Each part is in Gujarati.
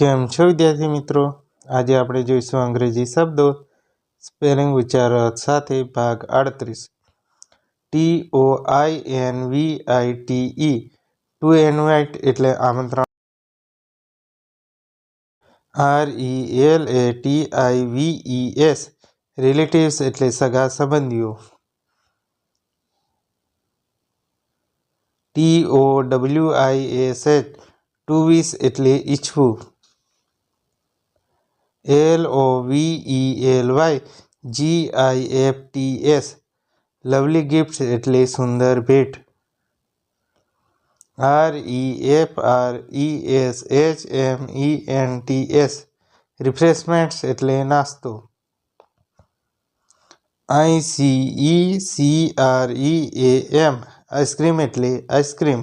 કેમ છો, વિદ્યાર્થી મિત્રો? આજે આપણે જોઈશું અંગ્રેજી શબ્દો, સ્પેલિંગ ઉચ્ચાર સાથે ભાગ આડત્રીસ. T O I N V I T E, to invite એટલે આમંત્રણ. R E L A T I V E S, relatives એટલે સગા સંબંધીઓ. T O W I S H, to wish એટલે ઈચ્છવું. L O V E L Y G I F T S lovely gift એટલે સુંદર ભેટ. R E F R E S H M E N T S refreshments એટલે નાસ્તો. I C E C R E A M ice cream એટલે ice cream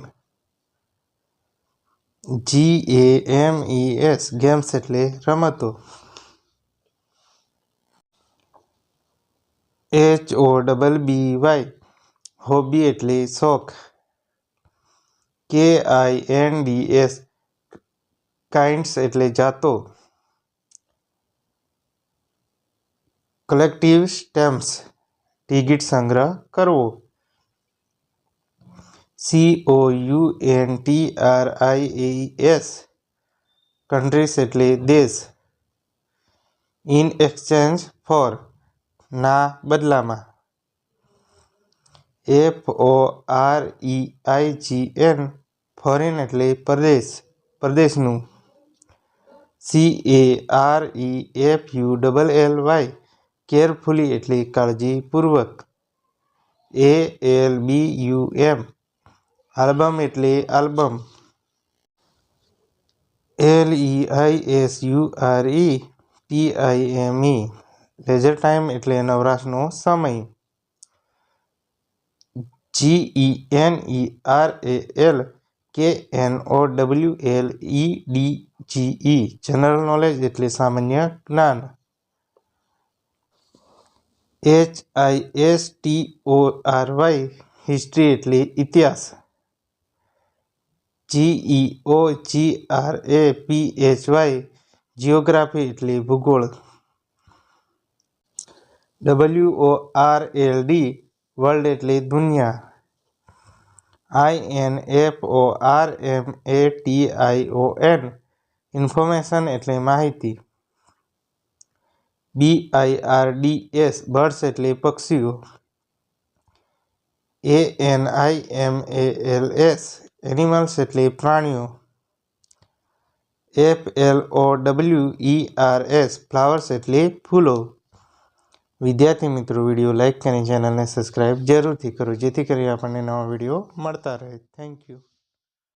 G A M E S games એટલે રમતો. H O double B Y hobby એટલે શોખ. K I N D S kinds એટલે જાતો. કલેક્ટિવ સ્ટેમ્પ્સ ટિકિટ સંગ્રહ કરવો. C O U N T R I E S countries એટલે દેશ. ઇન એક્સચેન્જ ફોર ના બદલામાં. F O R E I G N foreign એટલે પ્રદેશ, પ્રદેશનું. C A R E F U double L Y carefully એટલે કાળજીપૂર્વક. A L B U M album એટલે album. L E I S U R E T I M E leisure time એટલે નવરાશનો સમય. G E N E R A L K N O W L E D G E general knowledge એટલે સામાન્ય જ્ઞાન. H I S T O R Y history એટલે ઇતિહાસ. G E O G R A P H Y geography એટલે ભૂગોળ. W O R L D world એટલે દુનિયા. I N F O R M A T I O N information એટલે માહિતી. B I R D S birds એટલે પક્ષીઓ. A N I M A L S animals એટલે પ્રાણીઓ. F L O W E R S flowers એટલે ફૂલો. વિદ્યાર્થી મિત્રો, વીડિયો લાઇક કરી ચેનલને સબસ્ક્રાઈબ જરૂરથી કરો, જેથી કરી આપણને નવા વીડિયો મળતા રહે. Thank you